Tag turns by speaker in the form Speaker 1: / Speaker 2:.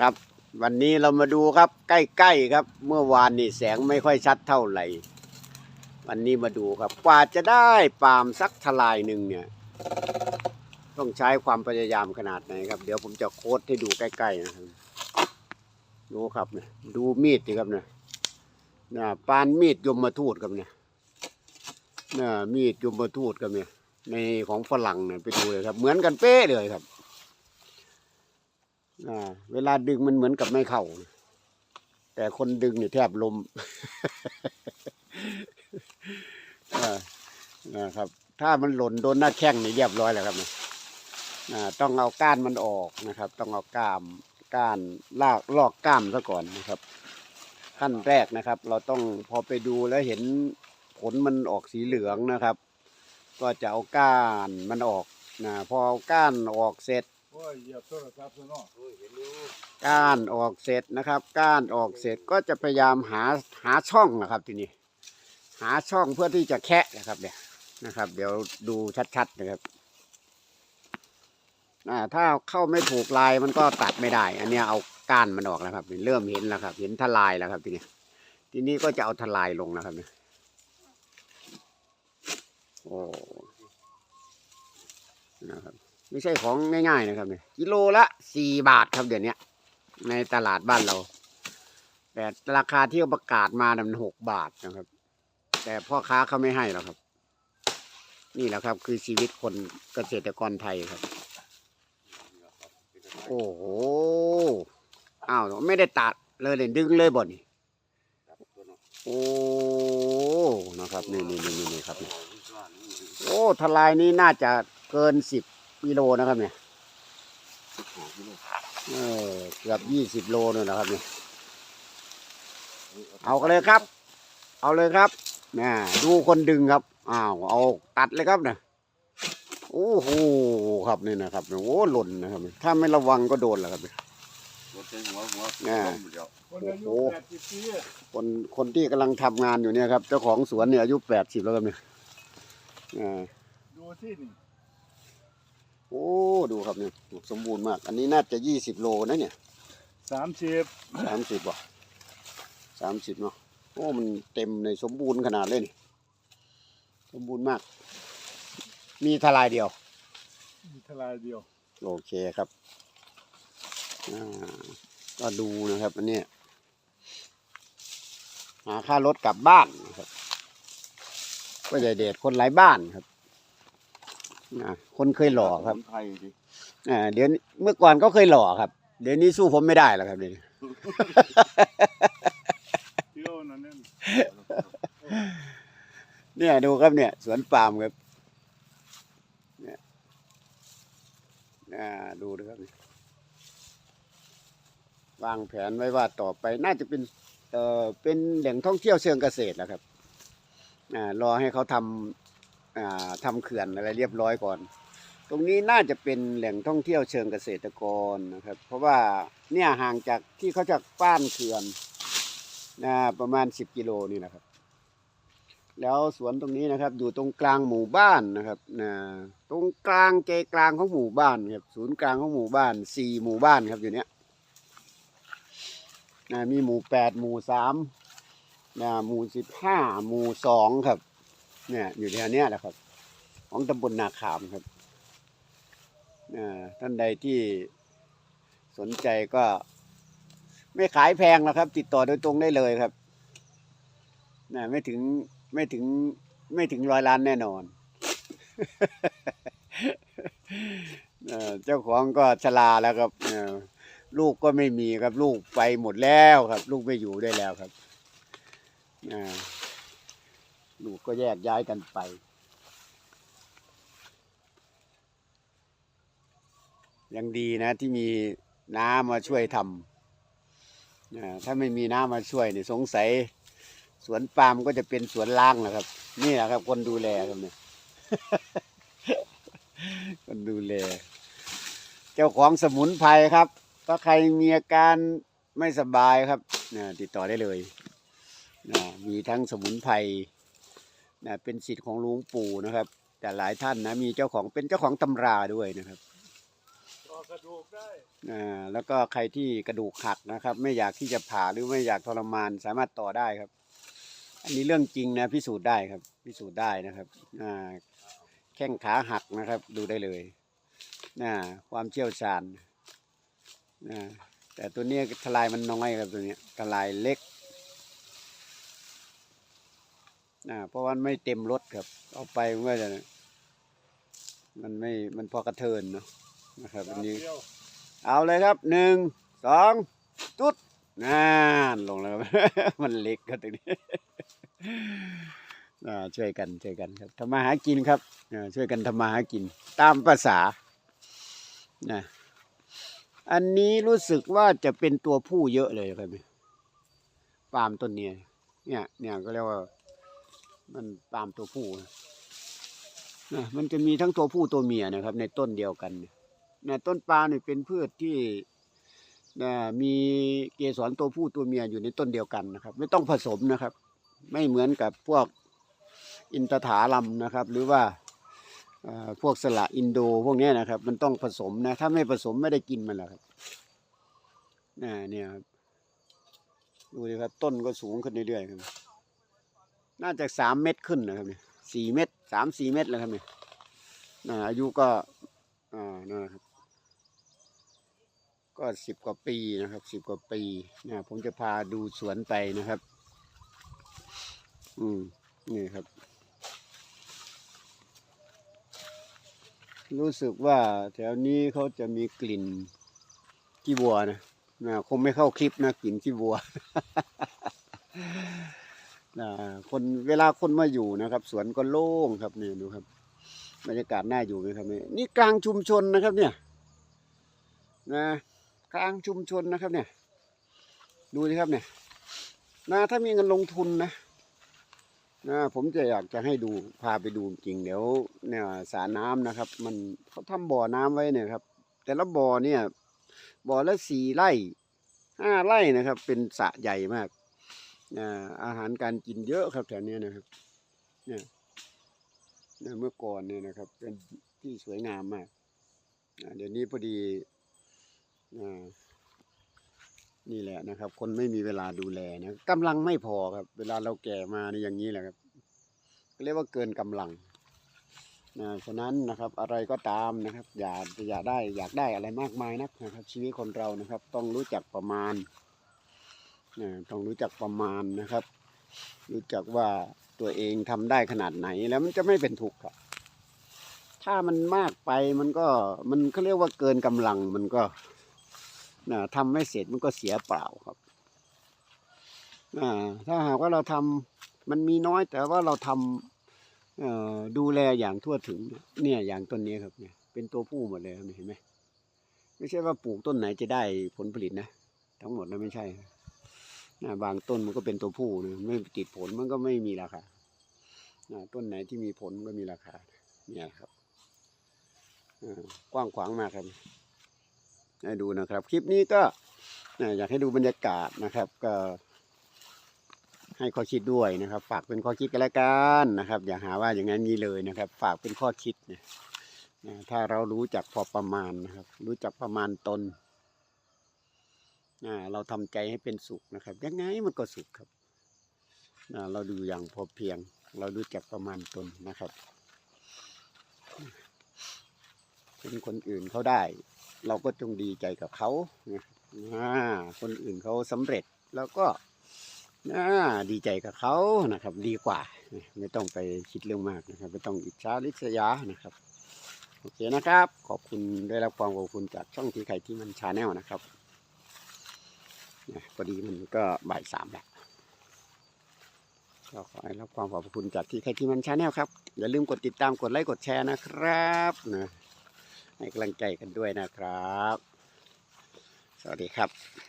Speaker 1: ครับ วันนี้เรามาดูครับ ใกล้ๆครับ เมื่อวานนี่แสงไม่ค่อยชัดเท่าไหร่ วันนี้มาดูครับ กว่าจะได้ปาล์มสักทลายหนึ่งเนี่ย ต้องใช้ความพยายามขนาดไหนครับ เดี๋ยวผมจะโค้ดให้ดูใกล้ๆนะครับดูครับเนี่ยดูมีดสิครับเนี่ยนะปานมีดยมมาทูตครับเนี่ยนะมีดยมมาทูตครับเนี่ยในของฝรั่งเนี่ยไปดูเลยครับ เหมือนกันเป๊ะเลยครับ เวลาดึงมันเหมือนกับไม่เข้า แต่คนดึงเนี่ยแทบลมอ่านะครับ ถ้ามันหล่นโดนหน้าแข้งนี่เรียบร้อยแล้วครับเนี่ยต้องเอาก้านมันออกนะครับ ต้องเอาก้ามก้านลากลอกก้ามซะก่อนนะครับ ขั้นแรกนะครับ เราต้องพอไปดูแล้วเห็นผลมันออกสีเหลืองนะครับ ก็จะเอาก้านมันออกนะพอเอาก้านออกเสร็จ
Speaker 2: โอ้ยเหยียบโทรศัพท์ซะเนาะ
Speaker 1: ก้านออกเสร็จนะครับ ก้านออกเสร็จก็จะพยายามหาหาช่องนะครับทีนี้หาช่องเพื่อที่จะแคะนะครับเนี่ยนะครับ เดี๋ยวดูชัดๆนะครับถ้าเข้าไม่ถูกลายมันก็ตัดไม่ได้ อันเนี้ยเอาก้านมันออกแล้วครับเริ่มเห็นแล้วครับ เห็นทลายแล้วครับทีนี้ทีนี้ก็จะเอาทลายลงนะครับเนี่ยโอ้นะครับ ไม่ใช่ของง่ายๆนะครับเนี่ยกิโลละสี่บาทครับเดี๋ยวนี้ในตลาดบ้านเรา แต่ราคาที่ประกาศมาน่ะมันหกบาทนะครับ แต่พ่อค้าเขาไม่ให้หรอกครับ นี่แหละครับ คือชีวิตคนเกษตรกรไทยครับ โอ้โหอ้าวไม่ได้ตัดเลยเลยดึงเลยบ่นี่โอ้นะครับนี่นี่นี่นี่ครับโอ้ทลายนี้น่าจะเกินสิบ กิโลนะครับเนี่ยเออเกือบยี่สิบโลเนี่ยนะครับเนี่ยเอากันเลยครับ เอาเลยครับนะดูคนดึงครับอ้าวเอาตัดเลยครับเนี่ยโอ้โหครับนี่นะครับโอ้หล่นนะครับเนี่ยถ้าไม่ระวังก็โดนแหละครับเนี่ย
Speaker 2: รถเต็มหัวหัว
Speaker 1: อ่า
Speaker 2: เดียว
Speaker 3: คนอายุ
Speaker 1: โอ้โห
Speaker 3: แปดสิบปี
Speaker 1: คนคนที่กำลังทำงานอยู่เนี่ยครับ เจ้าของสวนเนี่ยอายุแปดสิบแล้วครับเนี่ยอ่า
Speaker 3: ดูที่นี่
Speaker 1: โอ้ดูครับเนี่ยสมบูรณ์มาก อันนี้น่าจะยี่สิบโลนะเนี่ย
Speaker 3: สามสิบ
Speaker 1: สามสิบว่ะสามสิบเนาะโอ้มันเต็มในสมบูรณ์ขนาดเลยนี่สมบูรณ์มาก มีทลายเดียว
Speaker 3: มีทลายเดียว
Speaker 1: โอเคครับอ่าก็ดูนะครับอันเนี้ยหาค่ารถกลับบ้านนะครับก็ใหญ่เดชคนไร้บ้านครับ อ่าคนเคยหล่อครับ
Speaker 2: ไทยดิ
Speaker 1: อ่าเดี๋ยวนี้เมื่อก่อนก็เคยหล่อครับ เดี๋ยวนี้สู้ผมไม่ได้แล้วครับเดี๋ยวนี้
Speaker 3: เที่ยวนั่นนั่น
Speaker 1: เนี่ยดูครับเนี่ย สวนปาล์มครับ เนี่ยอ่าดูนะครับนี่วางแผนไว้ว่าต่อไปน่าจะเป็นเอ่อเป็นแหล่งท่องเที่ยวเชิงเกษตรแหละครับอ่ารอให้เขาทำ อ่าทำเขื่อนอะไรเรียบร้อยก่อน ตรงนี้น่าจะเป็นแหล่งท่องเที่ยวเชิงเกษตรกรนะครับ เพราะว่าเนี่ยห่างจากที่เขาจะป้านเขื่อนนะประมาณสิบกิโลนี่นะครับ แล้วสวนตรงนี้นะครับ อยู่ตรงกลางหมู่บ้านนะครับนะตรงกลางใจกลางของหมู่บ้านครับศูนย์กลางของหมู่บ้านสี่หมู่บ้านครับอยู่เนี้ยนะมีหมู่แปดหมู่สามนะหมู่สิบห้าหมู่สองครับ เนี่ยอยู่แถวเนี้ยแหละครับ ของตำบลนาขามครับท่านใดที่สนใจก็ ไม่ขายแพงนะครับ ติดต่อโดยตรงได้เลยครับนะไม่ถึงไม่ถึงไม่ถึงร้อยล้านแน่นอน เจ้าของก็ชราแล้วครับลูกก็ไม่มีครับ ลูกไปหมดแล้วครับ ลูกไม่อยู่ได้แล้วครับอ่า ก็แยกย้ายกันไป ยังดีนะที่มีน้ามาช่วยทำถ้าไม่มีน้ามาช่วยเนี่ยสงสัย สวนปาล์มก็จะเป็นสวนล่างนะครับ นี่แหละครับ คนดูแลครับเนี่ยคนดูแล เจ้าของสมุนไพรครับ ถ้าใครมีอาการไม่สบายครับติดต่อได้เลย มีทั้งสมุนไพร นะเป็นสิทธิ์ของหลุงปู่นะครับ แต่หลายท่านนะมีเจ้าของเป็นเจ้าของตำราด้วยนะครับ
Speaker 3: ก็กระดูกได้
Speaker 1: อ่าแล้วก็ใครที่กระดูกหักนะครับ ไม่อยากที่จะผ่าหรือไม่อยากทรมานสามารถต่อได้ครับ อันนี้เรื่องจริงนะพิสูจน์ได้ครับ พิสูจน์ได้นะครับอ่าแข้งขาหักนะครับ ดูได้เลยนะความเชี่ยวชาญนะแต่ตัวเนี้ยทลายมันน้อยครับตัวเนี้ยทลายเล็ก นะเพราะว่ามันไม่เต็มรถครับ เอาไปมันก็จะมันไม่มันพอกระเทินเนาะนะครับอันนี้
Speaker 3: เดียว
Speaker 1: เอาเลยครับหนึ่งสองจุดน่านลงแล้วครับมันเล็กครับตรงนี้อ่าช่วยกันช่วยกันครับทำมาหากินครับอ่าช่วยกันทำมาหากิน ตามภาษานะอันนี้รู้สึกว่าจะเป็นตัวผู้เยอะเลยครับเนี่ยปาล์มต้นเนี้ยเนี่ยเนี่ยก็เรียกว่า มันปาล์มตัวผู้นะมันจะมีทั้งตัวผู้ตัวเมียนะครับ ในต้นเดียวกันเนี่ยนะต้นปาล์มเนี่ยเป็นพืชที่นะมีเกสรตัวผู้ตัวเมียอยู่ในต้นเดียวกันนะครับ ไม่ต้องผสมนะครับ ไม่เหมือนกับพวกอินทผลัมนะครับ หรือว่าพวกสละอินโดพวกนี้นะครับ มันต้องผสมนะ ถ้าไม่ผสมไม่ได้กินมันหรอกครับนะเนี่ยครับดูดิครับต้นก็สูงขึ้นเรื่อยๆครับ น่าจะสามเมตรขึ้นนะครับเนี่ยสี่เมตรสามสี่เมตรแล้วครับเนี่ยนะอายุก็อ่านะครับก็สิบกว่าปีนะครับสิบกว่าปีนะผมจะพาดูสวนไปนะครับ อืมนี่ครับ รู้สึกว่าแถวนี้เขาจะมีกลิ่นขี้วัวนะนะคงไม่เข้าคลิปนะกลิ่นขี้วัว คนเวลาคนมาอยู่นะครับ สวนก็โล่งครับนี่ดูครับบรรยากาศน่าอยู่ไหมครับนี่นี่กลางชุมชนนะครับเนี่ยนะกลางชุมชนนะครับเนี่ย ดูสิครับเนี่ยนะถ้ามีเงินลงทุนนะนะผมจะอยากจะให้ดูพาไปดูจริงเดี๋ยวเนี่ยสระน้ำนะครับ มันเขาทำบ่อน้ำไว้เนี่ยครับ แต่ละบ่อเนี่ยบ่อละสี่ไร่ห้าไร่นะครับ เป็นสระใหญ่มาก อาหารการกินเยอะครับแถวนี้นะครับ เนี่ยนะเมื่อก่อนเนี่ยนะครับ เป็นที่สวยงามมากเดี๋ยวนี้พอดีอนี่แหละนะครับ คนไม่มีเวลาดูแลนะกำลังไม่พอครับ เวลาเราแก่มาในอย่างนี้แหละครับก็เรียกว่าเกินกำลังนะฉะนั้นนะครับอะไรก็ตามนะครับ อย่าอย่าได้อยากได้อะไรมากมายนักนะครับ ชีวิตคนเรานะครับ ต้องรู้จักประมาณ ต้องรู้จักประมาณนะครับ รู้จักว่าตัวเองทำได้ขนาดไหนแล้วมันจะไม่เป็นทุกข์ครับ ถ้ามันมากไปมันก็มันเขาเรียกว่าเกินกำลังมันก็นะทำไม่เสร็จมันก็เสียเปล่าครับนะถ้าหากว่าเราทำมันมีน้อยแต่ว่าเราทำเอ่อดูแลอย่างทั่วถึงเนี่ยอย่างต้นนี้ครับเนี่ยเป็นตัวผู้หมดเลยเห็นไหมไม่ใช่ว่าปลูกต้นไหนจะได้ผลผลิตนะ ทั้งหมดนะไม่ใช่ นะบางต้นมันก็เป็นตัวผู้นะไม่ติดผลมันก็ไม่มีราคานะต้นไหนที่มีผลก็มีราคา เนี่ยครับกว้างขวางมากครับให้ดูนะครับ คลิปนี้ก็อยากให้ดูบรรยากาศนะครับ ก็ให้ข้อคิดด้วยนะครับ ฝากเป็นข้อคิดกันแล้วกันนะครับ อย่าหาว่าอย่างนั้นนี้เลยนะครับ ฝากเป็นข้อคิดเนี่ยนะถ้าเรารู้จักพอประมาณนะครับ รู้จักประมาณตน เราทำใจให้เป็นสุขนะครับ ยังไงมันก็สุขครับ เราดูอย่างพอเพียง เรารู้จักประมาณตนนะครับเป็นคนอื่นเขาได้ เราก็จงดีใจกับเขานะอ่าคนอื่นเขาสำเร็จแล้วก็ดีใจกับเขานะครับ ดีกว่า ไม่ต้องไปคิดเรื่องมากนะครับ ไม่ต้องอิจฉาริษยานะครับโอเคนะครับ ขอบคุณได้รับความขอบคุณจากช่องที่ใคที่มันชาแนลนะครับ พอดีมันก็บ่ายสามแล้วก็ขอให้รับความขอบคุณจากที่ใครที่มันชาแนลครับ อย่าลืมกดติดตามกดไลค์กดแชร์นะครับนะให้กำลังใจกันด้วยนะครับ สวัสดีครับ